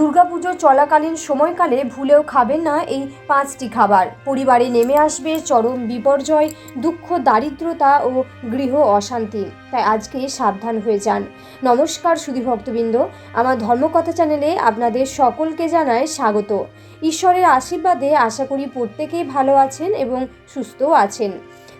দুর্গাপুজো চলাকালীন সময়কালে ভুলেও খাবেন না এই পাঁচটি খাবার। পরিবারে নেমে আসবে চরম বিপর্যয়, দুঃখ, দারিদ্রতা ও গৃহ অশান্তি। তাই আজকে সাবধান হয়ে যান। নমস্কার সুধী ভক্তবৃন্দ। আমার ধর্মকথা চ্যানেলে আপনাদের সকলকে জানায় স্বাগত। ঈশ্বরের আশীর্বাদে আশা করি প্রত্যেকেই ভালো আছেন এবং সুস্থও আছেন।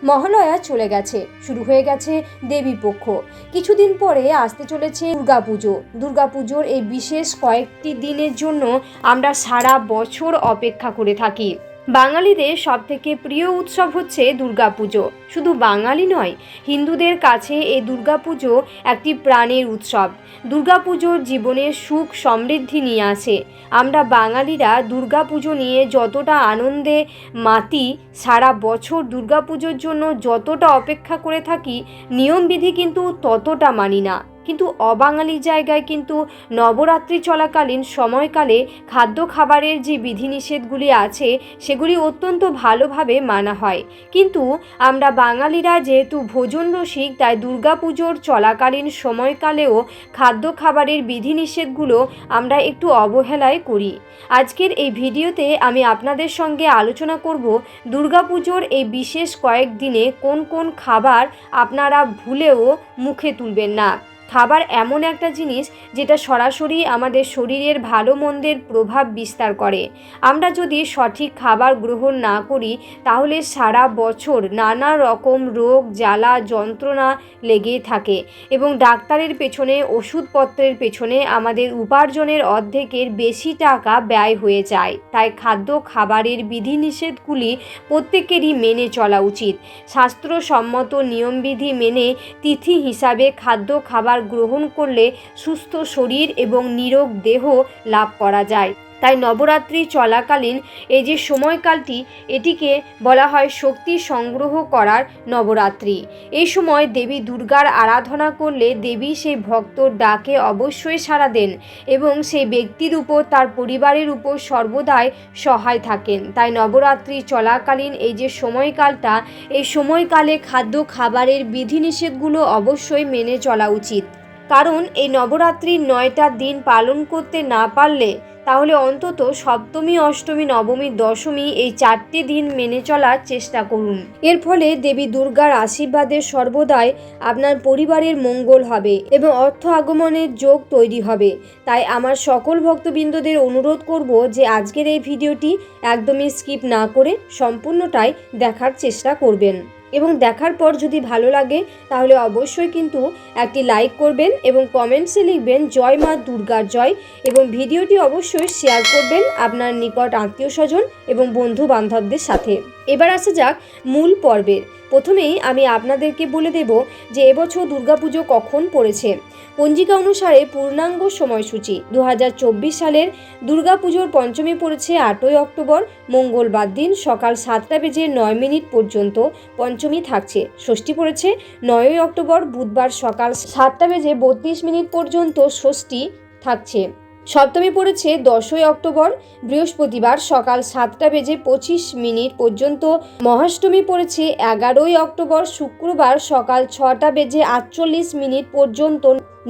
মহালয়া চলে গেছে। শুরু হয়ে গেছে দেবী পক্ষ। কিছুদিন পরে আসতে চলেছে দুর্গাপুজো। দুর্গাপুজোর এই বিশেষ কয়েকটি দিনের জন্য আমরা সারা বছর অপেক্ষা করে থাকি। বাঙালিদের সবথেকে প্রিয় উৎসব হচ্ছে দুর্গাপুজো। শুধু বাঙালি নয়, হিন্দুদের কাছে এই দুর্গাপুজো একটি প্রাণের উৎসব। দুর্গাপুজোর জীবনের সুখ সমৃদ্ধি নিয়ে আসে। আমরা বাঙালিরা দুর্গাপুজো নিয়ে যতটা আনন্দে মাতি, সারা বছর দুর্গাপুজোর জন্য যতটা অপেক্ষা করে থাকি, নিয়মবিধি কিন্তু ততটা মানি না। কিন্তু অবাঙালি জায়গায় কিন্তু নবরাত্রি চলাকালীন সময়কালে খাদ্য খাবারের যে বিধিনিষেধগুলি আছে, সেগুলি অত্যন্ত ভালোভাবে মানা হয়। কিন্তু আমরা বাঙালিরা যেহেতু ভোজন রসিক, তাই দুর্গাপুজোর চলাকালীন সময়কালেও খাদ্য খাবারের বিধিনিষেধগুলো আমরা একটু অবহেলায় করি। আজকের এই ভিডিওতে আমি আপনাদের সঙ্গে আলোচনা করব দুর্গাপুজোর এই বিশেষ কয়েকদিনে কোন কোন খাবার আপনারা ভুলেও মুখে তুলবেন না। খাবার এমন একটা জিনিস যেটা সরাসরি আমাদের শরীরের ভালো মন্দের প্রভাব বিস্তার করে। আমরা যদি সঠিক খাবার গ্রহণ না করি, তাহলে সারা বছর নানা রকম রোগ, জ্বালা, যন্ত্রণা লেগেই থাকে এবং ডাক্তারের পেছনে, ওষুধপত্রের পেছনে আমাদের উপার্জনের অর্ধেকের বেশি টাকা ব্যয় হয়ে যায়। তাই খাদ্য খাবারের বিধিনিষেধগুলি প্রত্যেকেরই মেনে চলা উচিত। শাস্ত্রসম্মত নিয়মবিধি মেনে তিথি হিসাবে খাদ্য খাবার গ্রহণ করলে সুস্থ শরীর এবং নিরোগ দেহ লাভ করা যায়। তাই নবরাত্রি চলাকালীন এই যে সময়কালটি, এটিকে বলা হয় শক্তি সংগ্রহ করার নবরাত্রি। এই সময় দেবী দুর্গার আরাধনা করলে দেবী সেই ভক্তর ডাকে অবশ্যই সাড়া দেন এবং সেই ব্যক্তির উপর, তার পরিবারের উপর সর্বদাই সহায় থাকেন। তাই নবরাত্রি চলাকালীন এই যে সময়কালটা, এই সময়কালে খাদ্য খাবারের বিধিনিষেধগুলো অবশ্যই মেনে চলা উচিত। কারণ এই নবরাত্রির নয়টা দিন পালন করতে না পারলে তাহলে অন্তত সপ্তমী, অষ্টমী, নবমী, দশমী এই চারটি দিন মেনে চলার চেষ্টা করুন। এর ফলে দেবী দুর্গার আশীর্বাদে সর্বদাই আপনার পরিবারের মঙ্গল হবে এবং অর্থ আগমনের যোগ তৈরি হবে। তাই আমার সকল ভক্তবৃন্দদের অনুরোধ করব যে আজকের এই ভিডিওটি একদমই স্কিপ না করে সম্পূর্ণটাই দেখার চেষ্টা করবেন। এবং দেখার পর যদি ভালো লাগে, তাহলে অবশ্যই কিন্তু একটি লাইক করবেন এবং কমেন্টসে লিখবেন, জয় মা দুর্গার জয়। এবং ভিডিওটি অবশ্যই শেয়ার করবেন আপনার নিকট আত্মীয় স্বজন এবং বন্ধু বান্ধবদের সাথে। এবার আসা যাক মূল পর্বের। প্রথমেই আমি আপনাদেরকে বলে দেব যে এবছর দুর্গাপুজো কখন পড়েছে। পঞ্জিকা অনুসারে পূর্ণাঙ্গ সময়সূচি দু হাজার চব্বিশ সালের দুর্গাপুজোর পঞ্চমী পড়েছে আটই অক্টোবর, মঙ্গলবার দিন সকাল সাতটা বেজে নয় মিনিট পর্যন্ত পঞ্চমী থাকছে। ষষ্ঠী পড়েছে নয়ই অক্টোবর, বুধবার সকাল সাতটা বেজে বত্রিশ মিনিট পর্যন্ত ষষ্ঠী থাকছে। সপ্তমী পড়েছে দশই অক্টোবর, বৃহস্পতিবার সকাল সাতটা বেজে পঁচিশ মিনিট পর্যন্ত। মহাষ্টমী পড়েছে এগারোই অক্টোবর, শুক্রবার সকাল ছটা বেজে আটচল্লিশ মিনিট পর্যন্ত।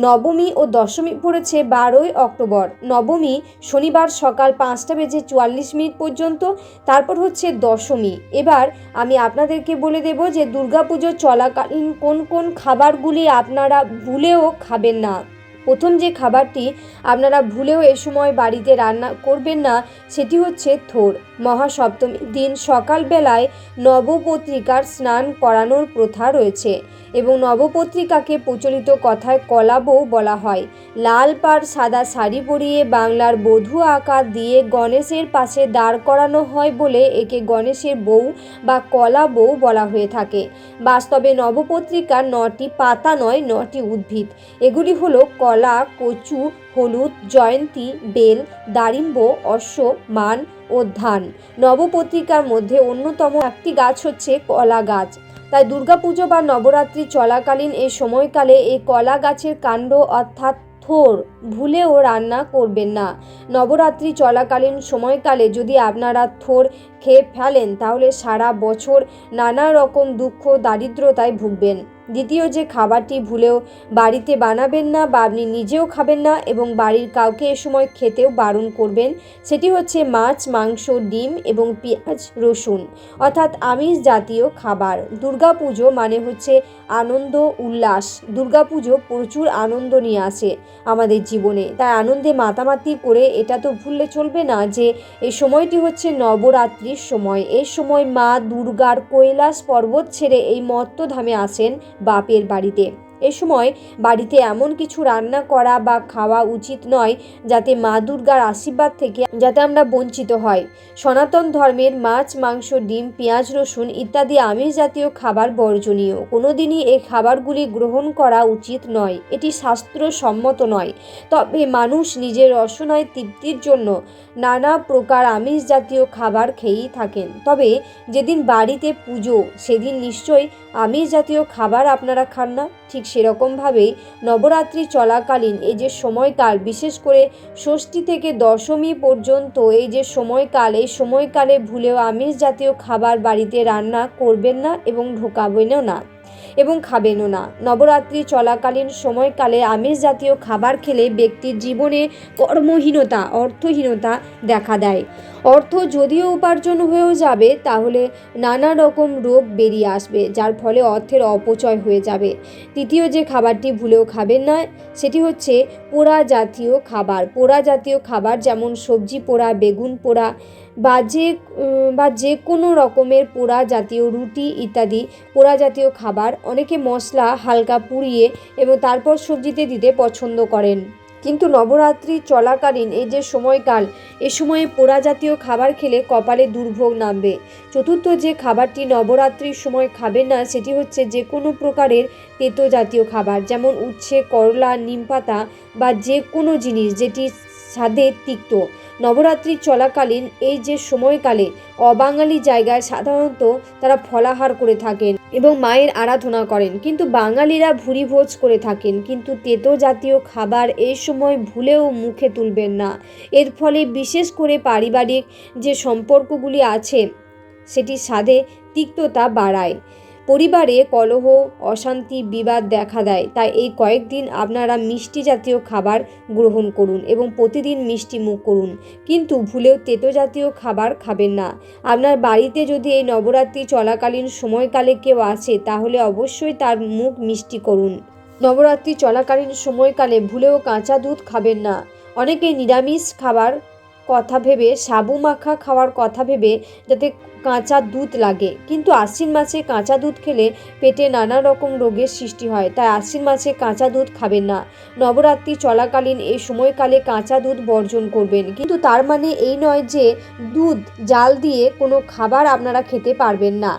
নবমী ও দশমী পড়েছে বারোই অক্টোবর, নবমী শনিবার সকাল পাঁচটা বেজে চুয়াল্লিশ মিনিট পর্যন্ত, তারপর হচ্ছে দশমী। এবার আমি আপনাদেরকে বলে দেব যে দুর্গাপুজো চলাকালীন কোন কোন খাবারগুলি আপনারা ভুলেও খাবেন না। প্রথম যে খাবারটি আপনারা ভুলেও এ সময় বাড়িতে রান্না করবেন না, সেটি হচ্ছে থোর। মহাসপ্তমীর দিন সকালবেলায় নবপত্রিকার স্নান করানোর প্রথা রয়েছে। এবং নবপত্রিকাকে প্রচলিত কথায় কলা বউ বলা হয়। লাল পাড় সাদা শাড়ি পরিয়ে বাংলার বধূ আকার দিয়ে গণেশের পাশে দাঁড় করানো হয় বলে একে গণেশের বউ বা কলা বউ বলা হয়ে থাকে। বাস্তবে নবপত্রিকার নটি পাতা নয়, নটি উদ্ভিদ। এগুলি হলো কলা, কচু, হলুদ, জয়ন্তী, বেল, দারিম্ব, অশ্ব, মান ও ধান। নবপত্রিকার মধ্যে অন্যতম একটি গাছ হচ্ছে কলা গাছ। তাই দুর্গাপুজো বা নবরাত্রি চলাকালীন এই সময়কালে এই কলা গাছের কাণ্ড অর্থাৎ থোর ভুলেও রান্না করবেন না। নবরাত্রি চলাকালীন সময়কালে যদি আপনারা থোর খেয়ে ফেলেন, তাহলে সারা বছর নানা রকম দুঃখ, দারিদ্রতায় ভুগবেন। দ্বিতীয় যে খাবারটি ভুলেও বাড়িতে বানাবেন না বা আপনি নিজেও খাবেন না এবং বাড়ির কাউকে এ সময় খেতেও বারণ করবেন, সেটি হচ্ছে মাছ, মাংস, ডিম এবং পেঁয়াজ, রসুন, অর্থাৎ আমিষ জাতীয় খাবার। দুর্গাপুজো মানে হচ্ছে আনন্দ, উল্লাস। দুর্গাপুজো প্রচুর আনন্দ নিয়ে আসে আমাদের জীবনে। তাই আনন্দে মাতামাতি করে এটা তো ভুললে চলবে না যে এই সময়টি হচ্ছে নবরাত্রির সময়। এই সময় মা দুর্গার কৈলাস পর্বত ছেড়ে এই মত্তধামে আসেন বাপের বাড়িতে। এ সময় বাড়িতে এমন কিছু রান্না করা বা খাওয়া উচিত নয় যাতে মা দুর্গার আশীর্বাদ থেকে যাতে আমরা বঞ্চিত হয়। সনাতন ধর্মের মাছ, মাংস, ডিম, পেঁয়াজ, রসুন ইত্যাদি আমিষ জাতীয় খাবার বর্জনীয়। কোনোদিনই এই খাবারগুলি গ্রহণ করা উচিত নয়। এটি শাস্ত্রসম্মত নয়। তবে মানুষ নিজের রসনায় তৃপ্তির জন্য নানা প্রকার আমিষ জাতীয় খাবার খেয়েই থাকেন। তবে যেদিন বাড়িতে পুজো, সেদিন নিশ্চয়ই আমিষ জাতীয় খাবার আপনারা খান না। ঠিক সেরকমভাবেই নবরাত্রি চলাকালীন এই যে সময়কাল, বিশেষ করে ষষ্ঠী থেকে দশমী পর্যন্ত এই যে সময়কাল, এই সময়কালে ভুলেও আমিষ জাতীয় খাবার বাড়িতে রান্না করবেন না এবং ঢোকাবেনও না এবং খাবেনও না। নবরাত্রি চলাকালীন সময়কালে আমিষ জাতীয় খাবার খেলে ব্যক্তির জীবনে কর্মহীনতা, অর্থহীনতা দেখা দেয়। অর্থ যদিও উপার্জন হয়েও যাবে, তাহলে নানা রকম রোগ বেরিয়ে আসবে, যার ফলে অর্থের অপচয় হয়ে যাবে। তৃতীয় যে খাবারটি ভুলেও খাবেন না, সেটি হচ্ছে পোড়া জাতীয় খাবার। পোড়া জাতীয় খাবার যেমন সবজি পোড়া, বেগুন পোড়া বা যে বা যে কোনো রকমের পোড়া জাতীয় রুটি ইত্যাদি, পোড়া জাতীয় খাবার অনেকে মশলা হালকা পুড়িয়ে এবং তারপর সবজিতে দিতে পছন্দ করেন। কিন্তু নবরাত্রি চলাকালীন এই যে সময়কাল, এ সময়ে পোড়া জাতীয় খাবার খেলে কপালে দুর্ভোগ নামবে। চতুর্থ যে খাবারটি নবরাত্রির সময় খাবেন না, সেটি হচ্ছে যে কোনো প্রকারের তেতো জাতীয় খাবার, যেমন উচ্ছে, করলা নিমপাতা বা যে কোনো জিনিস যেটি স্বাদে তিক্ত। নবরাত্রি চলাকালীন এই যে সময়কালে অবাঙালি জায়গায় সাধারণত তারা ফলাহার করে থাকেন এবং মায়ের আরাধনা করেন। কিন্তু বাঙালিরা ভুরি ভোজ করে থাকেন। কিন্তু তেতো জাতীয় খাবার এই সময় ভুলেও মুখে তুলবেন না। এর ফলে বিশেষ করে পারিবারিক যে সম্পর্কগুলি আছে সেটি স্বাদে তিক্ততা বাড়ায়। পরিবারে কলহ, অশান্তি, বিবাদ দেখা দেয়। তাই এই কয়েকদিন আপনারা মিষ্টি জাতীয় খাবার গ্রহণ করুন এবং প্রতিদিন মিষ্টি মুখ করুন। কিন্তু ভুলেও তেতো জাতীয় খাবার খাবেন না। আপনার বাড়িতে যদি এই নবরাত্রি চলাকালীন সময়কালে কেউ আসে, তাহলে অবশ্যই তার মুখ মিষ্টি করুন। নবরাত্রি চলাকালীন সময়কালে ভুলেও কাঁচা দুধ খাবেন না। অনেকে নিরামিষ খাবার কথা ভেবে, সাবু মাখা খাওয়ার কথা ভেবে যাতে কাঁচা দুধ লাগে। কিন্তু আশ্বিন মাসে কাঁচা দুধ খেলে পেটে নানা রকম রোগের সৃষ্টি হয়, তাই আশ্বিন মাসে কাঁচা দুধ খাবেন না। নবরাত্রি চলাকালীন এই সময়কালে কাঁচা দুধ বর্জন করবেন। কিন্তু তার মানে এই নয় যে দুধ, জাল দিয়ে কোনো খাবার আপনারা খেতে পারবেন না।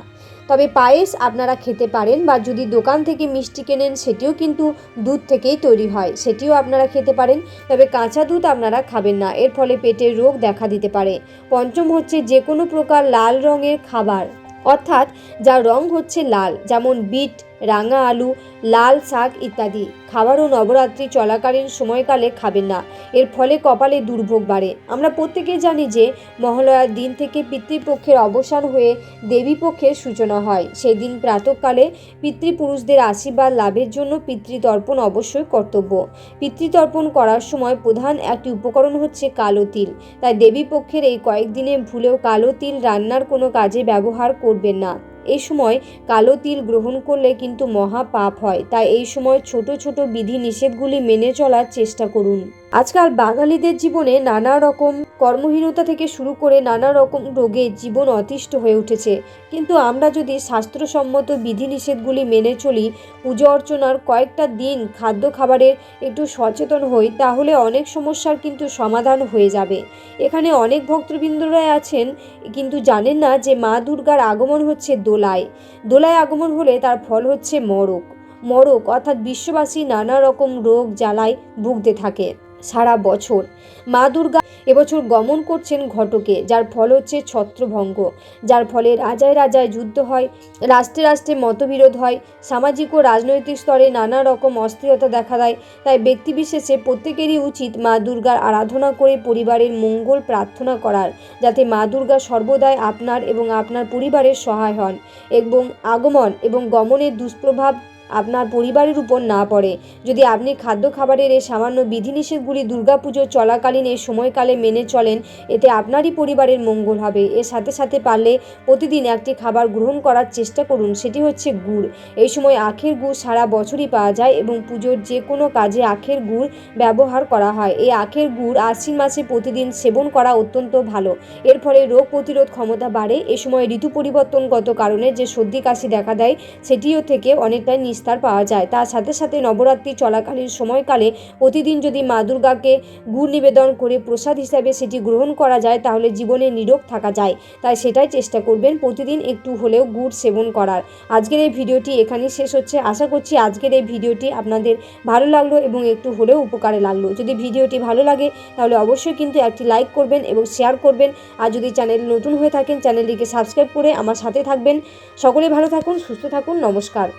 তবে পায়েস আপনারা খেতে পারেন বা যদি দোকান থেকে মিষ্টি কেনেন, সেটিও কিন্তু দুধ থেকেই তৈরি হয়, সেটিও আপনারা খেতে পারেন। তবে কাঁচা দুধ আপনারা খাবেন না, এর ফলে পেটের রোগ দেখা দিতে পারে। পঞ্চম হচ্ছে যে কোনো প্রকার লাল রঙের খাবার, অর্থাৎ যার রং হচ্ছে লাল, যেমন বিট রাঙা আলু, লাল শাক ইত্যাদি। খাবারও নবরাত্রি চলাকালীন সময়কালে খাবেন না। এর ফলে কপালে দুর্ভোগ বাড়ে। আমরা প্রত্যেকেই জানি যে, মহালয়ার দিন থেকে পিতৃপক্ষের অবসান হয়ে দেবীপক্ষের সূচনা হয়। সেই দিন প্রাতকালে পিতৃপুরুষদের আশীর্বাদ লাভের জন্য পিতৃতর্পণ অবশ্যই কর্তব্য। পিতৃতর্পণ করার সময় প্রধান একটি উপকরণ হচ্ছে কালো তিল। তাই দেবীপক্ষের এই কয়েকদিনে ভুলেও কালো তিল রান্নার কোনো কাজে ব্যবহার করবেন না। এই সময় কালো তিল গ্রহণ করলে কিন্তু মহা পাপ হয়। তাই এই সময় ছোট ছোট বিধি নিষেধগুলি মেনে চলার চেষ্টা করুন। আজকাল বাঙালিদের জীবনে নানা রকম কর্মহীনতা থেকে শুরু করে নানা রকম রোগে জীবন অতিষ্ঠ হয়ে উঠেছে। কিন্তু আমরা যদি স্বাস্থ্যসম্মত বিধিনিষেধগুলি মেনে চলি, পুজো অর্চনার কয়েকটা দিন খাদ্য খাবারের একটু সচেতন হই, তাহলে অনেক সমস্যার কিন্তু সমাধান হয়ে যাবে। এখানে অনেক ভক্তবৃন্দরাই আছেন, কিন্তু জানেন না যে মা দুর্গার আগমন হচ্ছে দোলায়। দোলায় আগমন হলে তার ফল হচ্ছে মরক মরক অর্থাৎ বিশ্ববাসী নানা রকম রোগ, জ্বালায় ভুগতে থাকে। সারা বছর। মা দুর্গা এবছর গমন করছেন ঘটকে, যার ফল হচ্ছে ছত্রভঙ্গ। যার ফলে রাজায় রাজায় যুদ্ধ হয়, রাষ্ট্রে রাষ্ট্রে মতবিরোধ হয়, সামাজিক ও রাজনৈতিক স্তরে নানা রকম অস্থিরতা দেখা দেয়। তাই ব্যক্তিবিশেষে প্রত্যেকেরই উচিত মা দুর্গার আরাধনা করে পরিবারের মঙ্গল প্রার্থনা করার, যাতে মা দুর্গা সর্বদাই আপনার এবং আপনার পরিবারের সহায় হন এবং আগমন এবং গমনের দুষ্প্রভাব আপনার পরিবারের উপর না পড়ে। যদি আপনি খাদ্য খাবারের এই সামান্য বিধিনিষেধগুলি দুর্গাপুজো চলাকালীন এই সময়কালে মেনে চলেন, এতে আপনারই পরিবারের মঙ্গল হবে। এর সাথে সাথে পারলে প্রতিদিন একটি খাবার গ্রহণ করার চেষ্টা করুন, সেটি হচ্ছে গুড়। এই সময় আখের গুড় সারা বছরই পাওয়া যায় এবং পুজোর যে কোনো কাজে আখের গুড় ব্যবহার করা হয়। এই আখের গুড় আশ্বিন মাসে প্রতিদিন সেবন করা অত্যন্ত ভালো। এর ফলে রোগ প্রতিরোধ ক্ষমতা বাড়ে। এ সময় ঋতু পরিবর্তনগত কারণে যে সর্দি কাশি দেখা দেয়, সেটিও থেকে অনেকটাই নিস্তার পাওয়া যায়। তার সাথে সাথে নবরাত্রি চলাকালীন সময়কালে প্রতিদিন যদি মা দুর্গাকে গুড় নিবেদন করে প্রসাদ হিসাবে সেটি গ্রহণ করা যায়, তাহলে জীবনে নিরোগ থাকা যায়। তাই সেটাই চেষ্টা করবেন প্রতিদিন একটু হলেও গুড় সেবন করার। আজকের এই ভিডিওটি এখানেই শেষ হচ্ছে। আশা করছি আজকের এই ভিডিওটি আপনাদের ভালো লাগল এবং একটু হলেও উপকারে লাগল। যদি ভিডিওটি ভালো লাগে, তাহলে অবশ্যই কিন্তু একটি লাইক করবেন এবং শেয়ার করবেন। আর যদি চ্যানেল নতুন হয়ে থাকেন, চ্যানেলটিকে সাবস্ক্রাইব করে আমার সাথে থাকবেন। সকলে ভালো থাকুন, সুস্থ থাকুন, নমস্কার।